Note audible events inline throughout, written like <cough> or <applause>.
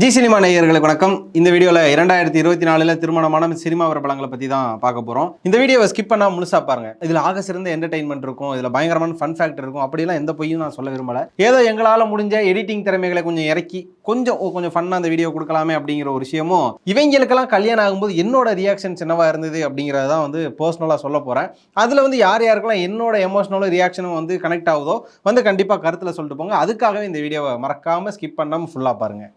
G cinema நேயர்களுக்கு வணக்கம். இந்த வீடியோவில் இரண்டாயிரத்தி இருபத்தி நாலில் திருமணமான சினிமா பிரபலங்களை பற்றி தான் பார்க்க போகிறோம் இந்த வீடியோவை ஸ்கிப் பண்ணால் முழுசா பாருங்க. இதில் ஆக சிறந்த என்டர்டைன்மெண்ட் இருக்கும் இதில் பயங்கரமான ஃபன் ஃபேக்டர் இருக்கும். அப்படிலாம் எந்த பொய்யும் நான் சொல்ல விரும்பலை. ஏதோ எங்களால் முடிஞ்ச எடிட்டிங் திறமைகளை கொஞ்சம் இறக்கி கொஞ்சம் கொஞ்சம் ஃபன்னாக அந்த வீடியோ கொடுக்கலாமே அப்படிங்கிற ஒரு விஷயமும் இவங்களுக்கெல்லாம் கல்யாணம் ஆகும்போது என்னோட ரியாக்ஷன்ஸ் என்னவாக இருந்தது அப்படிங்கிறத தான் வந்து பர்சனலாக சொல்ல போகிறேன் அதில் வந்து யார் யாருக்கெல்லாம் என்னோட எமோஷனலும் ரியாக்ஷனும் வந்து கனெக்ட் ஆகுதோ வந்து கண்டிப்பாக கருத்தில் சொல்லிட்டு போங்க. அதுக்காகவே இந்த வீடியோவை மறக்காமல் ஸ்கிப் பண்ணாமல் ஃபுல்லாக பாருங்கள்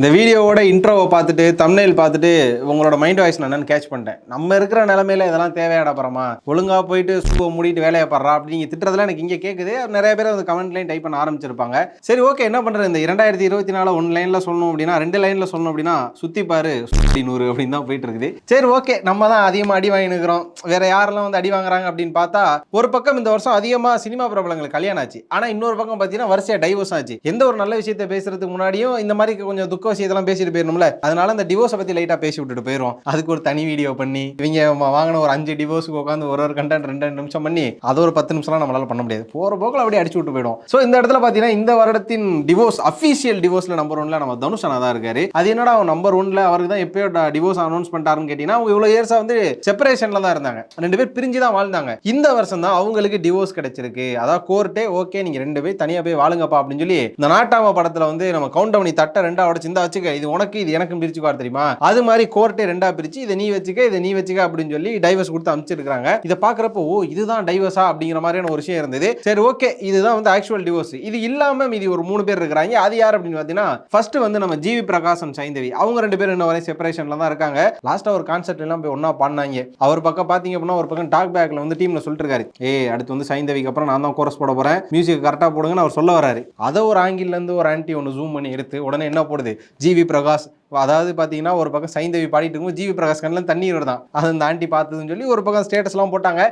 இந்த வீடியோவோட இன்ட்ரோவை பார்த்துட்டு தம்னையில் பார்த்துட்டு உங்களோட மைண்ட் வாய்ஸ் நான் என்னன்னு கேட்ச் பண்ணிட்டேன். நம்ம இருக்கிற நிலமையில இதெல்லாம் தேவையாடா பரமா? ஒழுங்காக போயிட்டு ஸ்கூவை மூடிட்டு வேலையை படுறா அப்படி திட்டுறதுலாம் எனக்கு இங்கே கேட்குது நிறைய பேர் வந்து கமெண்ட்லையும் டைப் பண்ண ஆரம்பிச்சிருப்பாங்க. சரி ஓகே என்ன பண்ணுறது இந்த இரண்டாயிரத்தி இருபத்தி நாலு ஒன் லைனில் சொல்லணும் அப்படின்னா ரெண்டு லைனில் சொல்லணும் அப்படின்னா சுற்றி பாரு சுத்தி நூறு அப்படின்னு தான் போயிட்டு இருக்குது. சரி ஓகே நம்ம தான் அதிகமாக அடி வாங்கினுக்கிறோம். வேற யாரெல்லாம் வந்து அடி வாங்குறாங்க அப்படின்னு பார்த்தா ஒரு பக்கம் இந்த வருஷம் அதிகமாக சினிமா பிரபலங்கள் கல்யாணம் ஆச்சு. ஆனால் இன்னொரு பக்கம் பார்த்தீங்கன்னா வரிசையாக டைவர்ஸ் ஆச்சு. எந்த ஒரு நல்ல விஷயத்தை பேசுறதுக்கு முன்னாடியும் இந்த மாதிரி கொஞ்சம் துக்க விஷயத்தெல்லாம் பேசிட்டு போயிடணும்ல. அதனால அந்த டிவோர்ஸை பற்றி லைட்டாக பேசி விட்டுட்டு போயிடும் அதுக்கு ஒரு தனி வீடியோ பண்ணி இவங்க வாங்கின ஒரு அஞ்சு டிவோர்ஸுக்கு உட்காந்து ஒரு ஒரு கண்டென்ட் ரெண்டு ரெண்டு நிமிஷம் பண்ணி அது ஒரு பத்து நிமிஷம்லாம் நம்மளால பண்ண முடியாது. போகிற போக்கில் அப்படியே அடிச்சு விட்டு போயிடும் ஸோ இந்த இடத்துல பார்த்தீங்கன்னா இந்த வருடத்தின் டிவோர்ஸ் அஃபீஷியல் டிவோர்ஸ்ல நம்பர் ஒன்ல நம்ம தனுஷ் அண்ணா தான் இருக்காரு. அது என்னடா அவன் நம்பர் ஒன்ல அவருக்கு தான் எப்பயோ டிவோர்ஸ் அனௌன்ஸ் பண்ணிட்டாருன்னு கேட்டீங்கன்னா அவங்க இவ்வளோ இயர்ஸாக வந்து செப்பரேஷன்ல தான் இருந்தாங்க. ரெண்டு பேர் பிரிஞ்சு தான் வாழ்ந்தாங்க. இந்த வருஷம் தான் அவங்களுக்கு டிவோர்ஸ் கிடைச்சிருக்கு. அதாவது கோர்ட்டே ஓகே நீங்க ரெண்டு பேர் தனியா போய் வாழுங்கப்பா அப்படின்னு சொல்லி இந்த நாட்டாம படத்துல வந்து நம்ம கவுண்ட் பண்ணி தட்டை ரெண்டா உடச்சு இந்த வச்சுக்க இது உனக்கு இது எனக்கும் பிரிச்சுக்குவார் தெரியுமா? அது மாதிரி கோர்ட்டே ரெண்டா பிரிச்சு இதை நீ வச்சுக்க இதை நீ வச்சுக்க அப்படின்னு சொல்லி டைவர்ஸ் கொடுத்து அமைச்சிருக்காங்க இதை பாக்குறப்போ ஓ இதுதான் டைவர்ஸா அப்படிங்கிற மாதிரியான ஒரு விஷயம் இருந்தது. சரி ஓகே இதுதான் வந்து ஆக்சுவல் டிவோர்ஸ் இது இல்லாம மீதி ஒரு மூணு பேர் இருக்கிறாங்க. அது யார் அப்படின்னு பார்த்தீங்கன்னா ஃபர்ஸ்ட் வந்து நம்ம ஜிவி பிரகாசம் சைந்தவி. அவங்க ரெண்டு பேரும் இன்ன வரை செப்பரேஷன்ல தான் இருக்காங்க. லாஸ்டா ஒரு கான்செர்ட் எல்லாம் போய் ஒன்னா பண்ணாங்க. அவர் பக்கம் பாத்தீங்க அப்படின்னா ஒரு பக்கம் டாக் பேக்ல வந்து டீம்ல சொல்லிட்டு இருக்காரு. ஏ அடுத்து வந்து சைந்தவிக்கு அப்புறம் நான் தான் கோரஸ் போட போறேன். மியூசிக் கரெக்டா போடுங்கன்னு அவர் சொல்ல வராரு அதை ஒரு ஆங்கிள் இருந்து ஒரு ஆன்டி ஒன்று ஜூம் பண்ணி எடுத்து உடனே என்ன போடுது? ஜிவி பிரகாஷ் அதாவது பார்த்தீங்கன்னா ஒரு பக்கம் சைந்தவி பாடிட்டு இருக்கும்போது ஜிவி பிரகாஷ் கண்ணில் தண்ணீர் வருதான். அது அந்த ஆண்டி பார்த்ததுன்னு சொல்லி ஒரு பக்கம் ஸ்டேட்டஸ்லாம் போட்டாங்க.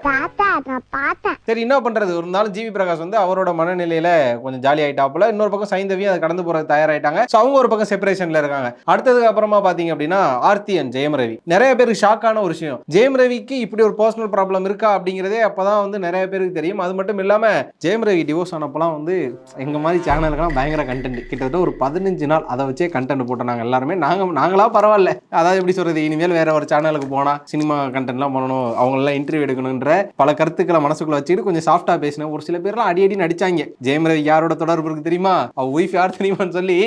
சரி என்ன பண்றது? ஒரு நாள் ஜிவி பிரகாஷ் வந்து அவரோட மனநிலையில கொஞ்சம் ஜாலி ஆயிட்டாப்புல இன்னொரு பக்கம் சைந்தவியும் அதை கடந்து போறது தயாராயிட்டாங்க. ஸோ அவங்க ஒரு பக்கம் செப்பரேஷன்ல இருக்காங்க. அடுத்ததுக்கு அப்புறமா பாத்தீங்க அப்படின்னா ஆர்த்தி அண்ட் ஜெயம் ரவி நிறைய பேருக்கு ஷாக்கான ஒரு விஷயம். ஜெயம் ரவிக்கு இப்படி ஒரு பர்சனல் ப்ராப்ளம் இருக்கா அப்படிங்கிறதே அப்பதான் வந்து நிறைய பேருக்கு தெரியும். அது மட்டும் இல்லாம ஜெயம் ரவி டிவோர்ஸ் ஆனப்பெல்லாம் வந்து எங்க மாதிரி சேனலுக்கெல்லாம் பயங்கர கண்டென்ட் கிட்டத்தட்ட ஒரு பதினஞ்சு நாள் அதை வச்சே கண்டென்ட் போட்டோம் நாங்க எல்லாருமே. நாங்கள் நாங்களா பரவாயில்ல. அதாவது எப்படி சொல்றது இனிமேல் வேற ஒரு சேனலுக்கு போனால் சினிமா கண்டென்ட்லாம் பண்ணணும் அவங்களெல்லாம் இன்டர்வியூ எடுக்கணுன்ற பல கருத்துக்களை மனசுக்குள்ள வச்சுக்கிட்டு கொஞ்சம் சாஃப்டாக பேசினேன். ஒரு சில பேர்லாம் அடி அடி நடிச்சாங்க ஜெயம் ரவி யாரோட தொடர்பு இருக்கு தெரியுமா? அவ ஒய்ஃப் யார் தெரியுமான்னு சொல்லி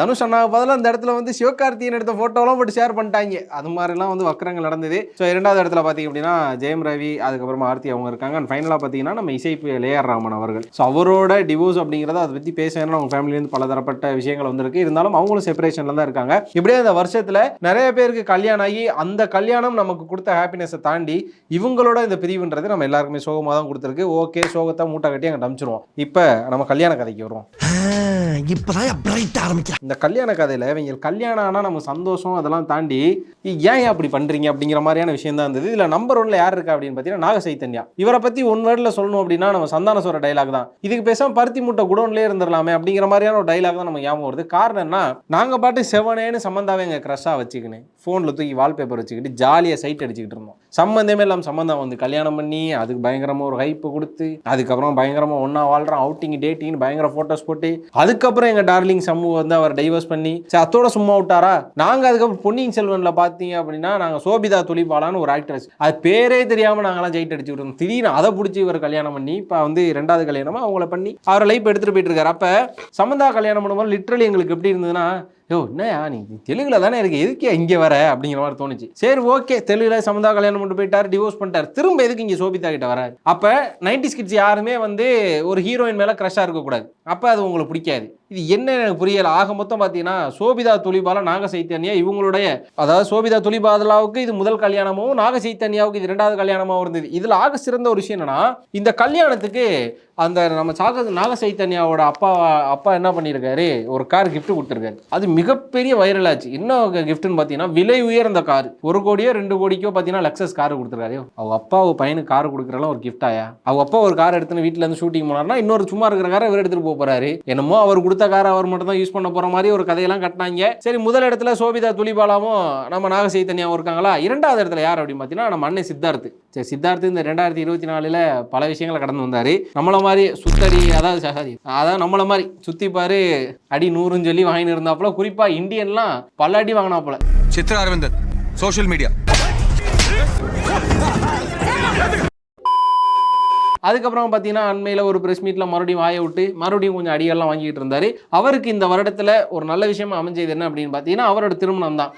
தனுஷ் அண்ணாவை பதிலாக அந்த இடத்துல வந்து சிவகார்த்தியன் எடுத்த ஃபோட்டோலாம் போட்டு ஷேர் பண்ணிட்டாங்க. அது மாதிரிலாம் வந்து வக்கரங்கள் நடந்தது. ஸோ இரண்டாவது இடத்துல பார்த்தீங்க அப்படின்னா ஜெயம் ரவி அதுக்கப்புறமா ஆர்த்தி அவங்க இருக்காங்க. அண்ட் ஃபைனலாக பார்த்தீங்கன்னா நம்ம இசைப்பு ஏஆர் ராமன் அவர்கள். ஸோ அவரோட டிவோர்ஸ் அப்படிங்கிறத அதை பற்றி பேசணும்னு அவங்க ஃபேமிலியிலேருந்து பல தரப்பட்ட விஷயங்கள் வந்திருக்கு. இருந்தாலும் அவங்களும் செப்பரேஷனில் தான் இருக்காங்க. இப்படியே இந்த வருஷத்தில் நிறைய பேருக்கு கல்யாணம் ஆகி அந்த கல்யாணம் நமக்கு கொடுத்த ஹாப்பினஸை தாண்டி இவங்களோட இந்த பிரிவுன்றது நம்ம எல்லாருக்குமே சோகமாக தான் கொடுத்துருக்கு. ஓகே சோகத்தை மூட்டை கட்டி அங்கே அனுப்பிச்சிருவோம் இப்போ நம்ம கல்யாண கதைக்கு வருவோம். <laughs> இப்பதான் பிரைட் ஆரம்பிக்க இந்த கல்யாண கதையில் இவங்க கல்யாணம் ஆனால் நம்ம சந்தோஷம் அதெல்லாம் தாண்டி ஏன் ஏன் அப்படி பண்ணுறீங்க அப்படிங்கிற மாதிரியான விஷயம் தான் இருந்தது. இதில் நம்பர் ஒன்ல யார் இருக்கா அப்படின்னு பார்த்தீங்கன்னா நாக சைத்தன்யா இவரை பற்றி ஒன் வேர்டில் சொல்லணும் அப்படின்னா நம்ம சந்தான சொல்ற டைலாக் தான். இதுக்கு பேசாம பருத்தி மூட்டை குடோன்லேயே இருந்துடலாமே அப்படிங்கிற மாதிரியான ஒரு டைலாக் தான் நம்ம ஞாபகம் வருது. காரணம் என்ன? நாங்கள் பாட்டு செவனேன்னு சம்மந்தாவே எங்கள் க்ரஷ்ஷாக வச்சுக்கின்னு ஃபோனில் தூக்கி வால்பேப்பர் வச்சுக்கிட்டு ஜாலியாக சைட் அடிச்சுக்கிட்டு இருந்தோம். சம்மந்தமே இல்லாமல் சம்மந்தம் வந்து கல்யாணம் பண்ணி அதுக்கு பயங்கரமாக ஒரு ஹைப்பு கொடுத்து அதுக்கப்புறம் பயங்கரமாக ஒன்றா வாழ்கிறோம் அவுட்டிங் டேட்டிங் பயங்கர ஃபோட்டோஸ் போட்டு அதுக்கப்புறம் எங்கள் டார்லிங் சமூகம் வந்து அவர் டைவர்ஸ் பண்ணி சரி அத்தோட சும்மா விட்டாரா? நாங்கள் அதுக்கப்புறம் பொன்னியின் செல்வனில் பார்த்தீங்க அப்படின்னா நாங்கள் சோபிதா துளிபாலான்னு ஒரு ஆக்ட்ரஸ் அது பேரே தெரியாமல் நாங்களாம் ஜெயிட் அடிச்சு இருந்தோம். திடீர்னு அதை பிடிச்சி இவர் கல்யாணம் பண்ணி இப்போ வந்து ரெண்டாவது கல்யாணமா அவங்கள பண்ணி அவர் லைஃப் எடுத்துகிட்டு போயிட்டு இருக்காரு. அப்போ சமந்தா கல்யாணம் பண்ணும்போது லிட்ரலி எங்களுக்கு எப்படி இருந்ததுன்னா யோ என்னயா நீ? தெலுங்குல தானே இருக்கு. எதுக்கே இங்கே வர? அப்படிங்கிற மாதிரி தோணுச்சு. சரி ஓகே. தெலுங்குல சமந்தா கல்யாணம் பண்ணிட்டு போயிட்டார் டிவோர்ஸ் பண்ணிட்டார். திரும்ப எதுக்கு இங்கே சோபிதா கிட்ட வர? அப்போ நைன்டி கிட்ஸ் யாருமே வந்து ஒரு ஹீரோயின் மேலே க்ரஷ்ஷாக இருக்கக்கூடாது. அப்போ அது உங்களுக்கு பிடிக்காது. இது என்ன எனக்கு புரியல. ஆக மொத்தம் பார்த்தீங்கன்னா சோபிதா துளிபாலா நாக சைத்தன்யா இவங்களுடைய அதாவது சோபிதா துளிபாதலாவுக்கு இது முதல் கல்யாணமும் நாக சைத்தன்யாவுக்கு இது ரெண்டாவது கல்யாணமாகவும் இருந்தது. இதில் ஆக சிறந்த ஒரு விஷயம் என்னன்னா இந்த கல்யாணத்துக்கு அந்த நம்ம சாக நாக சைத்தன்யாவோட அப்பா அப்பா என்ன பண்ணியிருக்காரு ஒரு கார் கிஃப்ட் கொடுத்துருக்காரு. அது மிகப்பெரிய வைரல் ஆச்சு. என்ன கிஃப்ட்னு பார்த்தீங்கன்னா விலை உயர்ந்த கார் ஒரு கோடியோ ரெண்டு கோடிக்கோ பார்த்தீங்கன்னா லக்ஸஸ் கார் கொடுத்துருக்காரு. அவங்க அப்பா அவங்க பையனுக்கு கார் கொடுக்குறலாம் ஒரு gift ஆயா? அவங்க அப்பா ஒரு கார் எடுத்துன்னு வீட்டில் இருந்து ஷூட்டிங் போனார்னா இன்னொரு சும்மா இருக்கிற காரை இவர் எடுத்துட்டு போக என்னமோ அவர் கொடுத்த கொடுத்த காரை அவர் மட்டும் தான் யூஸ் பண்ண போற மாதிரி ஒரு கதையெல்லாம் கட்டினாங்க. சரி முதல் இடத்துல சோபிதா துளிபாலாவும் நம்ம நாக சைத்தன்யாவும் இருக்காங்களா? இரண்டாவது இடத்துல யார் அப்படின்னு பார்த்தீங்கன்னா நம்ம அண்ணன் சித்தார்த்து. சரி சித்தார்த்து இந்த ரெண்டாயிரத்தி இருபத்தி நாலுல பல விஷயங்களை கடந்து வந்தாரு. நம்மள மாதிரி சுத்தடி அதாவது சாரி அதாவது நம்மள மாதிரி சுத்திப்பாரு அடி நூறுன்னு சொல்லி வாங்கின்னு இருந்தாப்புல குறிப்பா இந்தியன்லாம் பல அடி வாங்கினாப்புல. சித்ரா அரவிந்தன் சோஷியல் மீடியா அதுக்கப்புறம் பார்த்தீங்கன்னா அண்மையில் ஒரு ப்ரெஸ் மீட்டில் மறுபடியும் வாயை விட்டு மறுபடியும் கொஞ்சம் அடியெல்லாம் வாங்கிட்டு இருந்தாரு. அவருக்கு இந்த வருடத்தில் ஒரு நல்ல விஷயமா அமைஞ்சது என்ன அப்படின்னு பார்த்தீங்கன்னா அவரோட திருமணம் தான்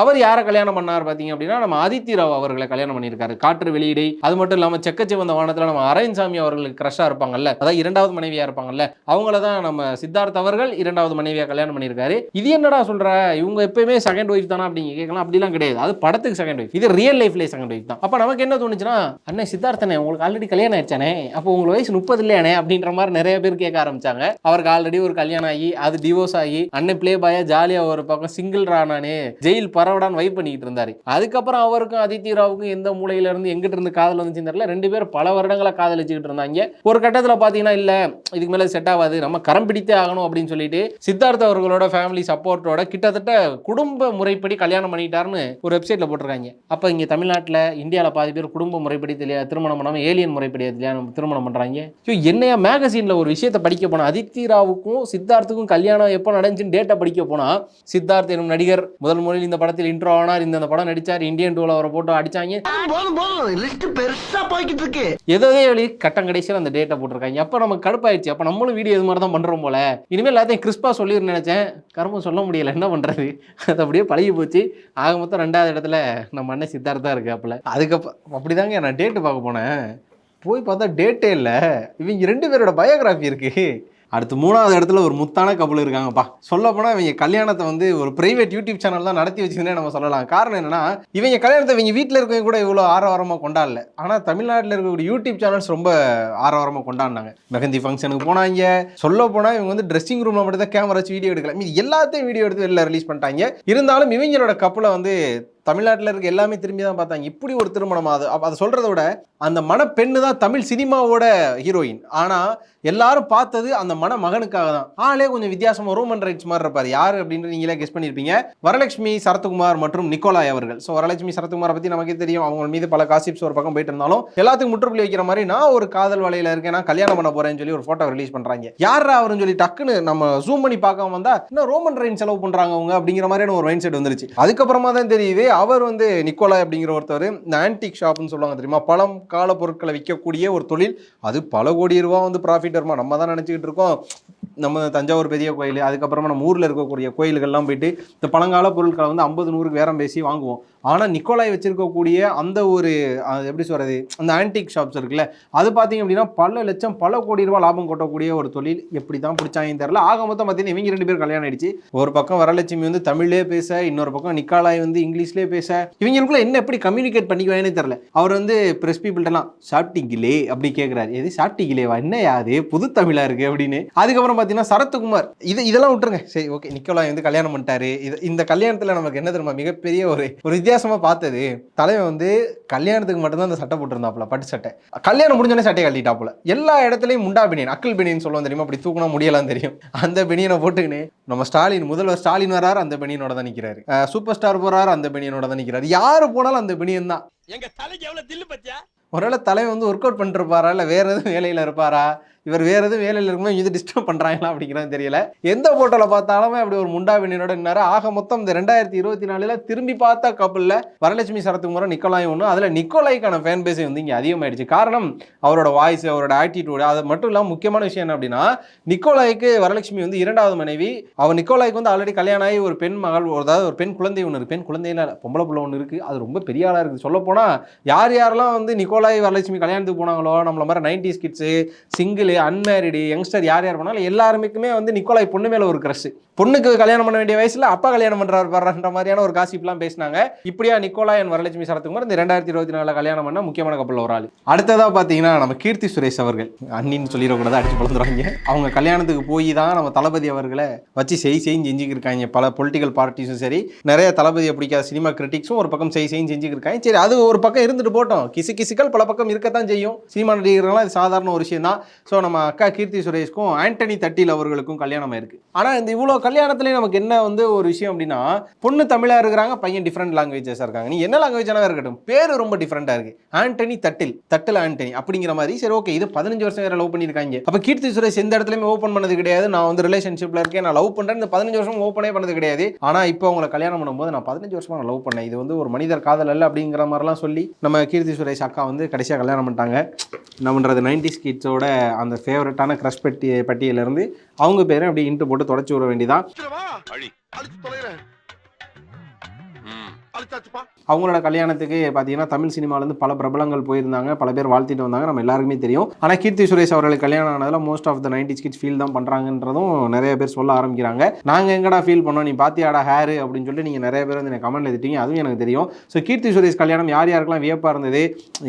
அவர் யாரை கல்யாணம் பண்ணார் பார்த்தீங்க அப்படின்னா நம்ம ஆதித்ய ராவ் அவர்களை கல்யாணம் பண்ணியிருக்காரு. காற்று வெளியீடை. அது மட்டும் இல்லாமல் செக்கச்சி வந்த வானத்தில் நம்ம அரவிந்த்சாமி அவர்களுக்கு க்ரஷாக இருப்பாங்கல்ல? அதாவது இரண்டாவது மனைவியாக இருப்பாங்கல்ல? அவங்கள தான் நம்ம சித்தார்த் அவர்கள் இரண்டாவது மனைவியாக கல்யாணம் பண்ணியிருக்காரு. இது என்னடா சொல்கிற இவங்க எப்பயுமே செகண்ட் ஒய்ஃப் தானா அப்படிங்க கேட்கலாம். அப்படிலாம் கிடையாது. அது படத்துக்கு செகண்ட் ஒய்ஃப் இது ரியல் லைஃப்லேயே செகண்ட் ஒய்ஃப் தான். அப்போ நமக்கு என்ன தோணுச்சுன்னா அண்ணே சித்தார்த்தனே உங்களுக்கு ஆல்ரெடி கல்யாணம் ஆயிடுச்சானே? அப்போ உங்களுக்கு வயசு முப்பது இல்லையானே? அப்படின்ற மாதிரி நிறைய பேர் கேட்க ஆரம்பிச்சாங்க. அவருக்கு ஆல்ரெடி ஒரு கல்யாணம் ஆகி அது டிவோர்ஸ் ஆகி அண்ணன் பிளே பாயா ஜாலியாக ஒரு பக்கம் சிங்கிள் ரானானே ஜெயில் பரவடான்னு வைப் பண்ணிட்டு இருந்தாரு. அதுக்கப்புறம் அவருக்கும் அதித்தி ராவுக்கும் எந்த மூலையில இருந்து எங்கிட்ட இருந்து காதல் வந்துச்சுன்னு தெரியல. ரெண்டு பேரும் பல வருடங்களை காதலிச்சுக்கிட்டு இருந்தாங்க. ஒரு கட்டத்தில் பார்த்தீங்கன்னா இல்லை இதுக்கு மேலே செட் ஆகாது. நம்ம கரம் பிடித்தே ஆகணும் அப்படின்னு சொல்லிட்டு சித்தார்த்த அவர்களோட ஃபேமிலி சப்போர்ட்டோட கிட்டத்தட்ட குடும்ப முறைப்படி கல்யாணம் பண்ணிட்டாருன்னு ஒரு வெப்சைட்ல போட்டிருக்காங்க. அப்போ இங்கே தமிழ்நாட்டில் இந்தியாவில் பாதி பேர் குடும்ப முறைப்படி தெரியாது திருமணம் பண்ணாமல் ஏலியன் முறைப்படி கல்யாணம் திருமணம் பண்ணுறாங்க ஸோ என்னையா மேகசீனில் ஒரு விஷயத்தை படிக்க போனால் அதித்தி ராவுக்கும் சித்தார்த்துக்கும் கல்யாணம் எப்போ நடந்துச்சுன்னு டேட்டா படிக்க போனால் சித்தார்த் எனும் நடிகர் முதல் முறையில் இந்த படத்தில் இன்ட்ரோ ஆனார். இந்த படம் நடிச்சார். இந்தியன் டூவில் அவரை போட்டு அடிச்சாங்க. ஏதோ வழி கட்டம் கடைசியில் அந்த டேட்டை போட்டிருக்காங்க. அப்போ நமக்கு கடுப்பாயிடுச்சு அப்போ நம்மளும் வீடியோ இது மாதிரி தான் பண்ணுறோம் போல. இனிமேல் எல்லாத்தையும் கிறிஸ்பாக சொல்லிடுன்னு நினச்சேன். கரும்பு சொல்ல முடியல. என்ன பண்ணுறது அது அப்படியே பழகி போச்சு. ஆக மொத்தம் ரெண்டாவது இடத்துல நம்ம அண்ணன் சித்தார்த்தா இருக்கு அப்பல அதுக்கப்புறம் அப்படிதாங்க நான் டேட்டு பார்க்க போனேன். போய் பார்த்தா டேட்டே இல்லை. இவங்க ரெண்டு பேரோட பயோகிராஃபி இருக்கு. அடுத்து மூணாவது இடத்துல ஒரு முத்தான கபுல் இருக்காங்கப்பா. சொல்ல போனால் இவங்க கல்யாணத்தை வந்து ஒரு பிரைவேட் யூடியூப் சேனல் தான் நடத்தி வச்சுருந்தே நம்ம சொல்லலாம். காரணம் என்னன்னா இவங்க கல்யாணத்தை இவங்க வீட்டில் இருக்கவங்க கூட இவ்வளோ ஆரவாரமாக கொண்டாடல. ஆனால் தமிழ்நாட்டில் இருக்கக்கூடிய யூடியூப் சேனல்ஸ் ரொம்ப ஆரவாரமாக கொண்டாடினாங்க. மெஹந்தி ஃபங்க்ஷனுக்கு போனாங்க. சொல்ல போனால் இவங்க வந்து ட்ரெஸ்ஸிங் ரூமில் மட்டும் தான் கேமரா வச்சு வீடியோ எடுக்கல. மீது எல்லாத்தையும் வீடியோ எடுத்து வெளில ரிலீஸ் பண்ணிட்டாங்க. இருந்தாலும் இவங்களோட கப்பலை வந்து தமிழ்நாட்டில் இருக்க எல்லாமே திரும்பி தான் பார்த்தாங்க. இப்படி ஒரு திருமணம் அது. அதை சொல்கிறத விட அந்த மணப்பெண்ணு தான் தமிழ் சினிமாவோட ஹீரோயின் ஆனால் எல்லாரும் பார்த்தது அந்த மன மகனுக்காக தான். ஆளே கொஞ்சம் வித்தியாசமாக ரோமன் ரைட்ஸ் மாதிரி இருப்பார். யார் அப்படின்னு நீங்களே கெஸ் பண்ணியிருப்பீங்க வரலட்சுமி சரத்குமார் மற்றும் நிக்கோலாய் அவர்கள். ஸோ வரலட்சுமி சரத்குமாரை பற்றி நமக்கே தெரியும். அவங்க மீது பல காசிப்ஸ் ஒரு பக்கம் போயிட்டு இருந்தாலும் எல்லாத்துக்கும் முற்றுப்புள்ளி வைக்கிற மாதிரி நான் ஒரு காதல் வலையில் இருக்கேன் நான் கல்யாணம் பண்ண போகிறேன்னு சொல்லி ஒரு ஃபோட்டோ ரிலீஸ் பண்ணுறாங்க யாரா அவருன்னு சொல்லி டக்குன்னு நம்ம ஜூம் பண்ணி பார்க்காம வந்தால் இன்னும் ரோமன் ரைன் செலவு பண்ணுறாங்க அவங்க அப்படிங்கிற மாதிரியான ஒரு மைண்ட் செட் வந்துருச்சு. அதுக்கப்புறமா தான் தெரியுது அவர் வந்து நிக்கோலாய் அப்படிங்கிற ஒருத்தர் இந்த ஆன்டிக் ஷாப்னு சொல்லுவாங்க தெரியுமா? பழம் கால பொருட்களை விற்கக்கூடிய ஒரு தொழில். அது பல கோடி ரூபா வந்து ப்ராஃபிட் வருமா? நம்ம தான் நினச்சிக்கிட்டு இருக்கோம். நம்ம தஞ்சாவூர் பெரிய கோயில் அதுக்கப்புறமா நம்ம ஊரில் இருக்கக்கூடிய கோயில்கள்லாம் போயிட்டு இந்த பழங்கால பொருட்களை வந்து ஐம்பது நூறுக்கு வேறம் பேசி வாங்குவோம். ஆனால் நிக்கோலாய் வச்சிருக்கக்கூடிய அந்த ஒரு எப்படி சொல்கிறது அந்த ஆன்டிக் ஷாப்ஸ் இருக்குல்ல அது பார்த்தீங்க அப்படின்னா பல லட்சம் பல கோடி ரூபாய் லாபம் கொட்டக்கூடிய ஒரு தொழில் எப்படி தான் பிடிச்சாங்கன்னு தெரில ஆக மொத்தம் பார்த்தீங்கன்னா இவங்க ரெண்டு பேரும் கல்யாணம் ஆயிடுச்சு. ஒரு பக்கம் வரலட்சுமி வந்து தமிழ்லேயே பேச இன்னொரு பக்கம் நிக்காலாய் வந்து இங்கிலீஷ்லேயே பேச. இவங்களுக்குள்ள என்ன எப்படி கம்யூனிகேட் பண்ணிக்குவாங்கன்னு தெரில அவர் வந்து ப்ரெஸ் பீப்புள்கிட்டலாம் சாப்பிட்டீங்களே? அப்படி கேட்குறாரு எது சாப்பிட்டீங்களேவா? என்ன யாது புது தமிழாக இருக்குது அப்படின்னு. அதுக்கப்புறம் பார்த்தீங்கன்னா சரத்குமார். இது இதெல்லாம் விட்டுருங்க. சரி ஓகே நிக்கோலாய் வந்து கல்யாணம் பண்ணிட்டாரு. இது இந்த கல்யாணத்தில் நமக்கு என்ன தெரியுமா? மிகப்பெரிய ஒரு ஒரு வித்தியாசமா பார்த்தது. தலைவன் வந்து கல்யாணத்துக்கு மட்டும்தான் அந்த சட்டை போட்டிருந்தாப்புல பட்டு சட்டை. கல்யாணம் முடிஞ்சோடனே சட்டை கழட்டிட்டாப்புல. எல்லா இடத்துலையும் முண்டா பினியன் அக்கல் பினியன் சொல்லுவோம் தெரியுமா? அப்படி தூக்கினா முடியலாம் தெரியும். அந்த பினியனை போட்டுக்கினு நம்ம ஸ்டாலின் முதல்வர் ஸ்டாலின் வராரு அந்த பினியனோட தான் நிற்கிறாரு சூப்பர் ஸ்டார் போறாரு அந்த பினியனோட தான் நிற்கிறாரு யாரு போனாலும் அந்த பினியன் தான். எங்க தலைக்கு எவ்வளவு தில்லு பத்தியா? ஒருவேளை தலைவன் வந்து ஒர்க் அவுட் பண்ணிட்டு இருப்பாரா? இல்லை வேற எதுவும் வேலையில் இருப்பாரா? இவர் வேறு எதுவும் வேலையில் இருக்கும்போது இது டிஸ்டர்ப் பண்ணுறாங்களா அப்படிங்கிறது தெரியல. எந்த ஃபோட்டோவில் பார்த்தாலுமே அப்படி ஒரு முண்டா விண்ணினோட நின்னாரு. ஆக மொத்தம் இந்த ரெண்டாயிரத்தி இருபத்தி நாலில் திரும்பி பார்த்த கப்பலில் வரலட்சுமி சரத்குமாரும் நிக்கோலாய் ஒன்று அதில் நிக்கோலாய்க்கான ஃபேன் பேஸே வந்து இங்கே அதிகமாகிடுச்சு காரணம் அவரோட வாய்ஸ் அவரோட ஆட்டிடியூடு அது மட்டும் இல்லாமல் முக்கியமான விஷயம் என்ன அப்படின்னா நிக்கோலாய்க்கு வரலட்சுமி வந்து இரண்டாவது மனைவி. அவர் நிக்கோலாய்க்கு வந்து ஆல்ரெடி கல்யாணம் ஆகி ஒரு பெண் மகள் ஒரு அதாவது ஒரு பெண் குழந்தை ஒன்று பெண் குழந்தையில பொம்பளை பிள்ளை ஒன்று இருக்குது அது ரொம்ப பெரிய ஆளாக இருக்குது. சொல்லப்போனால் யார் யாரெல்லாம் வந்து நிக்கோலாய் வரலட்சுமி கல்யாணத்துக்கு போனாங்களோ நம்மள மாதிரி nineties kids single single unmarried youngster யார் யார் பண்ணாலும் எல்லாருமே வந்து நிக்கோலாய் பொண்ணு மேல ஒரு க்ரஷ் பொண்ணுக்கு கல்யாணம் பண்ண வேண்டிய வயசுல அப்பா கல்யாணம் பண்றாரு பாருன்ற மாதிரியான ஒரு காசிப்லாம் பேசினாங்க. இப்படியா நிக்கோலா என் வரலட்சுமி சரத்குமார் இந்த ரெண்டாயிரத்தி இருபத்தி நாலுல கல்யாணம் பண்ண முக்கியமான கப்பல் ஒரு ஆள். அடுத்ததா பாத்தீங்கன்னா நம்ம கீர்த்தி சுரேஷ் அவர்கள். அண்ணின்னு சொல்லிடக்கூடாது அடிச்சு பழந்துருவாங்க அவங்க கல்யாணத்துக்கு போய் தான் நம்ம தளபதி அவர்களை வச்சு செய் செய்யும் செஞ்சுக்கிருக்காங்க பல பொலிட்டிக்கல் பார்ட்டிஸும் சரி நிறைய தளபதியை பிடிக்காத சினிமா கிரிட்டிக்ஸும் ஒரு பக்கம் செய் செய்யும் செஞ்சுக்கிருக்காங்க சரி அது ஒரு பக்கம் இருந்துட்டு போட்டோம். கிசு கிசுக்கள் பல பக்கம் இருக்கத்தான் செய்யும். சினிமா நடிகர்கள்லாம் இது சாதாரண ஒரு விஷயம் தான் ஸோ நம்ம அக்கா கீர்த்தி சுரேஷ்க்கும் ஆண்டனி தட்டில் அவர்களுக்கும் கல்யாணம் ஆயிருக்கு. ஆனால் இந்த இவ்வளோ கல்யாணத்துலேயும் நமக்கு என்ன வந்து ஒரு விஷயம் அப்படின்னா பொண்ணு தமிழாக இருக்கிறாங்க பையன் டிஃப்ரெண்ட் லாங்குவேஜஸாக இருக்காங்க. நீ என்ன லாங்குவேஜாக இருக்கட்டும். பேர் ரொம்ப டிஃப்ரெண்ட்டாக இருக்கு. ஆண்டனி தட்டில் தட்டில் ஆண்டனி அப்படிங்கிற மாதிரி சரி ஓகே இது பதினஞ்சு வருஷம் வேறு லவ் பண்ணியிருக்காங்க. அப்போ கீர்த்தி சுரேஷ் எந்த இடத்துலையுமே ஓப்பன் பண்ணது கிடையாது. நான் வந்து ரிலேஷன்ஷிப்பில் இருக்கேன் நான் லவ் பண்ணுறேன் இந்த பதினஞ்சு வருஷம் ஓப்பனே பண்ணது கிடையாது. ஆனால் இப்போ அவங்களை கல்யாணம் பண்ணும்போது நான் பதினஞ்சு வருஷமாக நான் லவ் பண்ணேன். இது வந்து ஒரு மனிதர் காதல் அல்ல அப்படிங்கிற மாதிரிலாம் சொல்லி நம்ம கீர்த்தி சுரேஷ் அக்கா வந்து கடைசியாக கல்யாணம் பண்ணிட்டாங்க. என்ன பண்ணுறது நைன்டி கிட்ஸோட அந்த ஃபேவரட்டான க்ரஷ் பெட்டி பட்டியலேருந்து அவங்க பேரை அப்படி இன்ட்டு போட்டு தொடச்சி விட வேண்டியதான் அவங்களோட கல்யாணத்துக்கு பார்த்தீங்கன்னா தமிழ் சினிமாலேருந்து பல பிரபலங்கள் போயிருந்தாங்க. பல பேர் வாழ்த்திட்டு வந்தாங்க. நம்ம எல்லாருக்குமே தெரியும். ஆனால் கீர்த்தி சுரேஷ் அவர்களுக்கு கல்யாணம் ஆனதில் most of the ninety kids feel தான் பண்ணுறாங்கன்றதும் நிறைய பேர் சொல்ல ஆரம்பிக்கிறாங்க. நாங்கள் எங்கடா ஃபீல் பண்ணோம்? நீ பாத்தியாடா ஹேர் அப்படின்னு சொல்லிட்டு நீங்கள் நிறைய பேர் வந்து எனக்கு கமெண்ட்ல எழுதிட்டீங்க அதுவும் எனக்கு தெரியும். ஸோ கீர்த்தி சுரேஷ் கல்யாணம் யார் யாருக்கெல்லாம் வியப்பாக இருந்தது?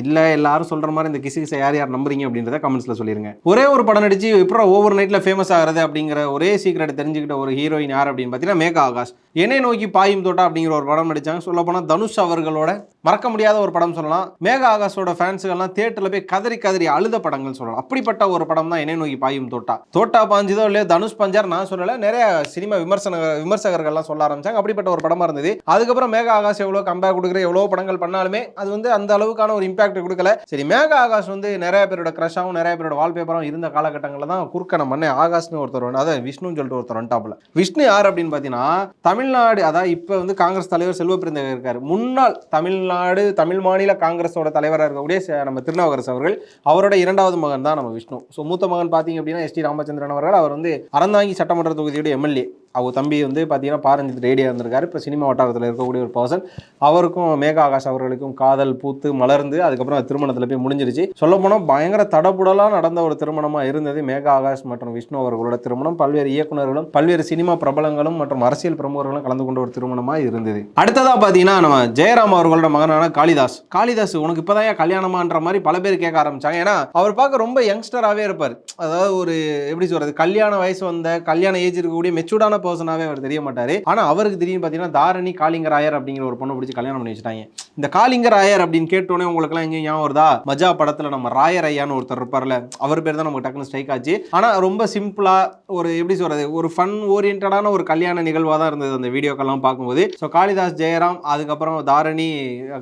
இல்லை எல்லாரும் சொல்கிற மாதிரி இந்த கிசு கிசை யார் யார் நம்புறீங்க அப்படின்றத கமெண்ட்ஸில் சொல்லிருங்க. ஒரே ஒரு படம் நடிச்சு இப்போ ஓவர் நைட்டில் ஃபேமஸ் ஆகிறது அப்படிங்கிற ஒரே சீக்ரெட் தெரிஞ்சுக்கிட்ட ஒரு ஹீரோயின் யார் அப்படின்னு பார்த்தீங்கன்னா மேகா ஆகாஷ். என்னை நோக்கி பாயும் தோட்டா அப்படிங்கிற ஒரு படம் நடிச்சாங்க. ஸோ சொல்லப்போனால் தனுஷ் அவர்களோட மறக்க முடியாத ஒரு படம் சொல்லலாம். மேகா ஆகாஷோட ஃபேன்ஸுகள்லாம் தேட்டரில் போய் கதறி கதறி அழுத படங்கள் சொல்லலாம். அப்படிப்பட்ட ஒரு படம் தான் என்னை நோக்கி பாயும் தோட்டா. தோட்டா பாஞ்சுதோ இல்லையோ தனுஷ் பஞ்சார் நான் சொல்லல நிறைய சினிமா விமர்சன விமர்சகர்கள்லாம் சொல்ல ஆரம்பிச்சாங்க. அப்படிப்பட்ட ஒரு படமா இருந்தது. அதுக்கப்புறம் மேகா ஆகாஷ் எவ்வளோ கம்பேக் கொடுக்குற எவ்வளோ படங்கள் பண்ணாலுமே அது வந்து அந்த அளவுக்கான ஒரு இம்பாக்ட் கொடுக்கல. சரி மேகா ஆகாஷ் வந்து நிறைய பேரோட க்ரஷாகவும் நிறைய பேரோட வால்பேப்பரும் இருந்த காலகட்டங்களில் தான் குறுக்க நம்ம அண்ணன் ஆகாஷ்னு ஒருத்தர் வந்து அதான் விஷ்ணுன்னு சொல்லிட்டு ஒருத்தர் வந்துட்டாப்புல. விஷ்ணு யார் அப்படின்னு பார்த்தீங்கன்னா தமிழ்நாடு அதாவது இப்போ வந்து காங்கிரஸ் தலைவர் செல்வ பிறந்தவர் இருக்காரு. முன்னாள் தமிழ்நாடு தமிழ் மாநில காங்கிரஸோட தலைவராக இருக்கக்கூடிய ச- நம்ம திருநாவுக்கரசு அவர்கள் அவரோட இரண்டாவது மகன் தான் நம்ம விஷ்ணு. ஸோ மூத்த மகன் பார்த்தீங்க அப்படின்னா எஸ் டி ராமச்சந்திரன் அவர்கள். அவர் வந்து அறந்தாங்கி சட்டமன்ற தொகுதியோட எம்எல்ஏ. அவர் தம்பி வந்து பார்த்தீங்கன்னா பாரஞ்சித் ரேடியா இருந்திருக்காரு. இப்போ சினிமா வட்டாரத்தில் இருக்கக்கூடிய ஒரு பர்சன் அவருக்கும் மேகா ஆகாஷ் அவர்களுக்கும் காதல் பூத்து மலர்ந்து அதுக்கப்புறம் அது திருமணத்தில் போய் முடிஞ்சிருச்சு. சொல்ல போனால் பயங்கர தடபுடலாக நடந்த ஒரு திருமணமாக இருந்தது மேகா ஆகாஷ் மற்றும் விஷ்ணு அவர்களோட திருமணம். பல்வேறு இயக்குனர்களும் பல்வேறு சினிமா பிரபலங்களும் மற்றும் அரசியல் பிரமுகர்களும் கலந்து கொண்ட ஒரு திருமணமாக இருந்தது. அடுத்ததாக பார்த்தீங்கன்னா நம்ம ஜெயராம் அவர்களோட மகனான காளிதாஸ். காளிதாஸ் உனக்கு இப்போதான் கல்யாணமான்ற மாதிரி பல பேர் கேட்க ஆரம்பிச்சாங்க. ஏன்னா அவர் பார்க்க ரொம்ப யங்ஸ்டராகவே இருப்பார். அதாவது ஒரு எப்படி சொல்றது கல்யாண வயசு வந்த கல்யாண ஏஜ் இருக்கக்கூடிய மெச்சூர்டான பர்சனாகவே அவர் தெரிய மாட்டார். ஆனால் அவருக்கு தெரியும் பார்த்தீங்கன்னா தாரணி காளிங்கராயர் அப்படிங்கிற ஒரு பொண்ணை பிடிச்சி கல்யாணம் பண்ணி வச்சுட்டாங்க. இந்த காளிங்கராயர் அப்படின்னு கேட்டோன்னே உங்களுக்குலாம் எங்கேயும் ஞாபகம் வருதா? மஜா படத்தில் நம்ம ராயர் ஐயான்னு ஒருத்தர் இருப்பார்ல அவர் பேர் தான் நமக்கு டக்குன்னு ஸ்ட்ரைக் ஆச்சு. ஆனால் ரொம்ப சிம்பிளாக ஒரு எப்படி சொல்றது ஒரு ஃபன் ஓரியன்டான ஒரு கல்யாண நிகழ்வாக தான் இருந்தது அந்த வீடியோக்கெல்லாம் பார்க்கும்போது. ஸோ காளிதாஸ் ஜெயராம் அதுக்கப்புறம் தாரணி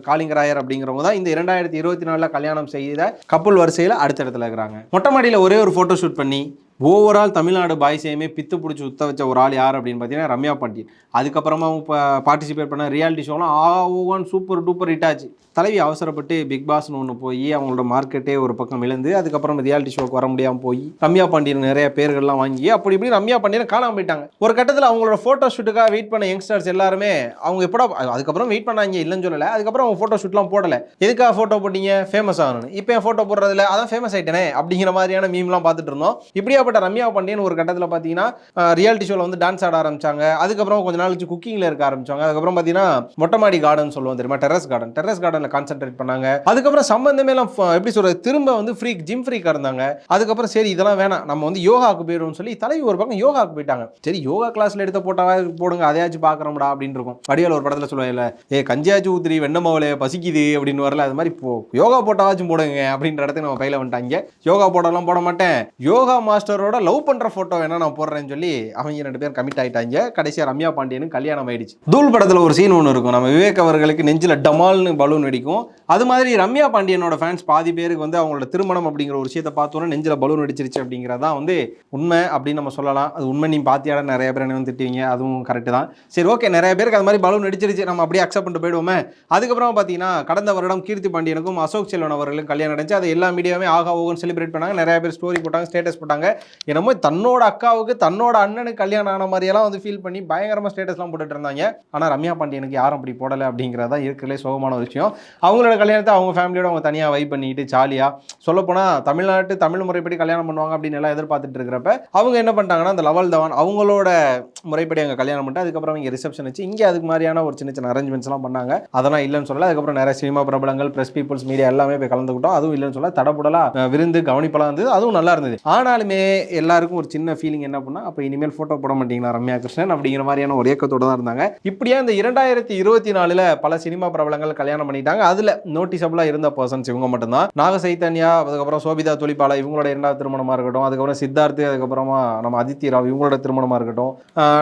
காளிங்கராயர் அப்படிங்கிறவங்க தான் இந்த இரண்டாயிரத்தி இருபத்தி நாலில் கல்யாணம் செய்த கப்பல் வரிசையில் அடுத்த இடத்துல இருக்கிறாங்க. மொட்டை மாடியில் ஒரே ஒரு ஃபோட்டோ ஷூட் பண்ணி ஓவரால் தமிழ்நாடு பாய்ஸையுமே பித்து பிடிச்சி உத்த வச்ச ஒரு ஆள் யார் அப்படின்னு பார்த்தீங்கன்னா ரம்யா பாண்டியன். அதுக்கப்புறமா அவங்க பார்ட்டிசிபேட் பண்ண ரியாலிட்டி ஷோலாம் ஆ ஓவன் சூப்பர் டூப்பர் ஹிட் ஆச்சு. தலைவி அவசரப்பட்டு பிக் பாஸ்னு ஒன்று போய் அவங்களோட மார்க்கெட்டே ஒரு பக்கம் இழந்து அதுக்கப்புறம் ரியாலிட்டி ஷோக்கு வர முடியாமல் போய் ரம்யா பாண்டியன் நிறைய பேர்கள்லாம் வாங்கி அப்படி இப்படி ரம்யா பாண்டியன் காணாமல் போயிட்டாங்க. ஒரு கட்டத்தில் அவங்களோட ஃபோட்டோ ஷூட்டுக்காக வெயிட் பண்ண யங்ஸ்டர்ஸ் எல்லாருமே அவங்க எப்படா அதுக்கப்புறம் வெயிட் பண்ணாங்க இல்லைன்னு சொல்லலை. அதுக்கப்புறம் அவங்க ஃபோட்டோ ஷூட்லாம் போடலை. எதுக்காக ஃபோட்டோ போட்டீங்க? ஃபேமஸ் ஆகணும் இப்போ என் ஃபோட்டோ போடுறதுல அதான் ஃபேமஸ் ஆயிட்டேனே அப்படிங்கிற மாதிரியான மீம்லாம் பார்த்துட்டு இருந்தோம். இப்படியாப்பட்ட ரம்யா பாண்டியன் ஒரு கட்டத்தில் பார்த்தீங்கன்னா ரியாலிட்டி ஷோவில் வந்து டான்ஸ் ஆட ஆரம்பிச்சாங்க. அதுக்கப்புறம் கொஞ்ச நாள் குக்கிங்கில் இருக்க ஆரம்பிச்சாங்க. அதுக்கப்புறம் பார்த்தீங்கன்னா மொட்டைமாடி கார்டன் சொல்லுவோம் தெரியுமா? டெரஸ் கார்டன் டெரஸ் கார்டன் அதில் கான்சென்ட்ரேட் பண்ணாங்க. அதுக்கப்புறம் சம்பந்தமே எல்லாம் ஃப- எப்படி சொல்றது திரும்ப வந்து ஃப்ரீ ஜிம் ஃப்ரீக்காக இருந்தாங்க அதுக்கப்புறம் சரி இதெல்லாம் வேணாம். நம்ம வந்து யோகாவுக்கு போயிடுவோம்னு சொல்லி தலைவி ஒரு பக்கம் யோகாவுக்கு போயிட்டாங்க. சரி யோகா கிளாஸ்ல எடுத்த போட்டாவது போடுங்க அதையாச்சும் பார்க்குறோம்டா அப்படின்னு இருக்கும். வடிவேல் ஒரு படத்தில் சொல்லுவாங்கல்ல ஏ கஞ்சியாச்சும் ஊத்திரி வெண்ணமாவலே பசிக்குது அப்படின்னு வரல. அது மாதிரி போ யோகா போட்டாவாச்சும் போடுங்க அப்படின்ற இடத்துக்கு நம்ம கையில் வந்துட்டாங்க. யோகா போட்டெல்லாம் போட மாட்டேன். யோகா மாஸ்டரோட லவ் பண்ற போட்டோ வேணா நான் போடுறேன்னு சொல்லி அவங்க ரெண்டு பேரும் கமிட் ஆயிட்டாங்க. கடைசியாக ரம்யா பாண்டியனும் கல்யாணம் ஆயிடுச்சு. தூள் படத்தில் ஒரு சீன் ஒன்று இருக்கும். நம்ம விவேக் அவர்களுக்கு நெஞ்சில் டமால்னு பலூன் வெடிக்கும் அது மாதிரி ரம்யா பாண்டியனோட ஃபேன்ஸ் பாதி பேருக்கு வந்து அவங்களோட திருமணம் அப்படிங்கிற ஒரு விஷயத்தை பார்த்தோன்னே நெஞ்சில் பலூன் வெடிச்சிருச்சு அப்படிங்கிறதா வந்து உண்மை அப்படின்னு நம்ம சொல்லலாம். அது உண்மை நீ பாத்தியாட? நிறைய பேர் என்ன வந்து திட்டுவீங்க. அதுவும் கரெக்டு தான். சரி ஓகே நிறைய பேருக்கு அது மாதிரி பலூன் வெடிச்சிருச்சு நம்ம அப்படியே அக்செப்ட் பண்ணிட்டு போயிடுவோமே. அதுக்கப்புறம் பார்த்தீங்கன்னா கடந்த வருடம் கீர்த்தி பாண்டியனுக்கும் அசோக் செல்வன் அவர்களுக்கும் கல்யாணம் நடந்துச்சு. அதை எல்லா மீடியாவுமே ஆகா ஓகன் செலிப்ரேட் பண்ணாங்க. நிறைய பேர் ஸ்டோரி போட்டாங்க ஸ்டேட்டஸ் போட்டாங்க. என்னமோ தன்னோட அக்காவுக்கு தன்னோட அண்ணனுக்கு கல்யாணம் ஆன மாதிரியெல்லாம் வந்து ஃபீல் பண்ணி பயங்கரமாக ஸ்டேட்டஸ்லாம் போட்டுட்டு இருந்தாங்க. ஆனால் ரம்யா பாண்டியனுக்கு யாரும் அப்படி போடலை அப்படிங்கிறதா இருக்கிறதுலே சோகமான விஷயம். அவங்களோட கல்யாணத்தை அவங்க ஃபேமிலியோட அவங்க தனியாக வைப் பண்ணிட்டு ஜாலியாக சொல்லப்போனால் தமிழ்நாட்டு தமிழ் முறைப்படி கல்யாணம் பண்ணுவாங்க அப்படின்னு எல்லாம் எதிர்பார்த்துட்டு இருக்கிறப்ப அவங்க என்ன பண்ணிட்டாங்கன்னா அந்த லவல் தவான் அவங்களோட முறைப்படி அங்கே கல்யாணம் பண்ணிட்டு அதுக்கப்புறம் இங்கே ரிசப்ஷன் வச்சு இங்கே அதுக்கு மாதிரியான ஒரு சின்ன சின்ன அரேஞ்ச்மெண்ட்ஸ்லாம் பண்ணாங்க. அதெல்லாம் இல்லைன்னு சொல்லல. அதுக்கப்புறம் நிறைய சினிமா பிரபலங்கள் ப்ரெஸ் பீப்புள்ஸ் மீடியா எல்லாமே போய் கலந்துக்கிட்டோம். அதுவும் இல்லைன்னு சொல்ல தடபுடலா விருந்து கவனிப்பெல்லாம் இருந்தது. அதுவும் நல்லா இருந்தது. ஆனாலுமே எல்லாருக்கும் ஒரு சின்ன ஃபீலிங் என்ன பண்ணா அப்போ இனிமேல் ஃபோட்டோ போட மாட்டீங்களா ரம்யா கிருஷ்ணன் அப்படிங்கிற மாதிரியான ஒரு இயக்கத்தோட தான் இருந்தாங்க. இப்படியே இந்த இரண்டாயிரத்தி இருபத்தி நாலுல பல சினிமா பிரபலங்கள் கல்யாணம் பண்ணிட்டாங்க. அதுல நோட்டிசபிளா இருந்த பர்சன்ஸ் இவங்க மட்டும்தான். நாக சைத்தன்யா அதுக்கப்புறம் சோபிதா துலிபாலா இவங்களோட இரண்டாவது திருமணமா இருக்கட்டும். அதுக்கப்புறம் சித்தார்த்து அதுக்கப்புறமா நம்ம அதித்தி ராவ் இவங்களோட திருமணமா இருக்கட்டும்.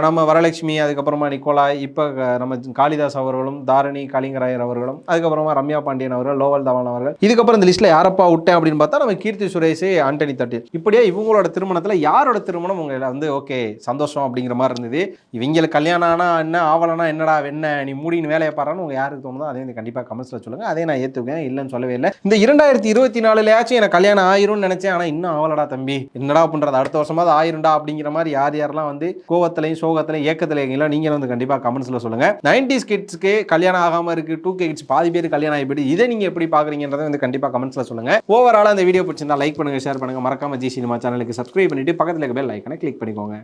நம்ம வரலட்சுமி அதுக்கப்புறமா நிக்கோலாய் இப்போ நம்ம காளிதாஸ் அவர்களும் தாரணி கலிங்கராயர் அவர்களும் அதுக்கப்புறமா ரம்யா பாண்டியன் அவர்கள் லோவல் தவான் அவர்கள். இதுக்கப்புறம் இந்த லிஸ்ட்ல யாரப்பா விட்டேன் அப்படின்னு பார்த்தா நம்ம கீர்த்தி சுரேஷ் ஆண்டனி தட்டி இப்படியே இவங்களோட திருமணத்துல யாரோட திருமணம் உங்களை வந்து ஓகே சந்தோஷம் அப்படிங்கிற மாதிரி இருந்தது? இவங்களுக்கு கல்யாணம் ஆனா என்ன ஆவலனா என்னடா என்ன நீ மூடின்னு வேலையை பாருன்னு உங்க யாருக்கு தோணுதோ அதே வந்து கண்டிப்பா கமெண்ட்ஸ்ல சொல்லுங்க. அதே நான் ஏற்றுக்கேன் இல்லைன்னு சொல்லவே இல்லை. இந்த இரண்டாயிரத்தி இருபத்தி நாலுலயாச்சும் எனக்கு கல்யாணம் ஆயிரும்னு நினைச்சேன். ஆனா இன்னும் ஆவலடா தம்பி. என்னடா பண்றது? அடுத்த வருஷமாவது ஆயிரும்டா அப்படிங்கிற மாதிரி யார் யாரெல்லாம் வந்து கோவத்திலையும் சோகத்திலையும் ஏக்கத்திலையும் நீங்களும் வந்து கண்டிப்பா கமெண்ட்ஸ்ல சொல்லுங்க. நைன்டிஸ் கிட்ஸ்க்கு கல்யாணம் ஆகாம இருக்கு. டூ கே கிட்ஸ் பாதி பேர் கல்யாணம் ஆகிப்போய் இதை நீங்க எப்படி பாக்குறீங்கன்றதை வந்து கண்டிப்பா கமெண்ட்ஸில் சொல்லுங்க. ஓவரால் அந்த வீடியோ பிடிச்சிருந்தா லைக் பண்ணுங்க ஷேர் பண்ணுங்க. மறக்காம ஜி சினிமா சேனலுக்கு சப்ஸ்கிரைப் பண்ணிட்டு பக்கத்துல இருக்க பெல் ஐக்கனை கிளிக் பண்ணிக்கோங்க.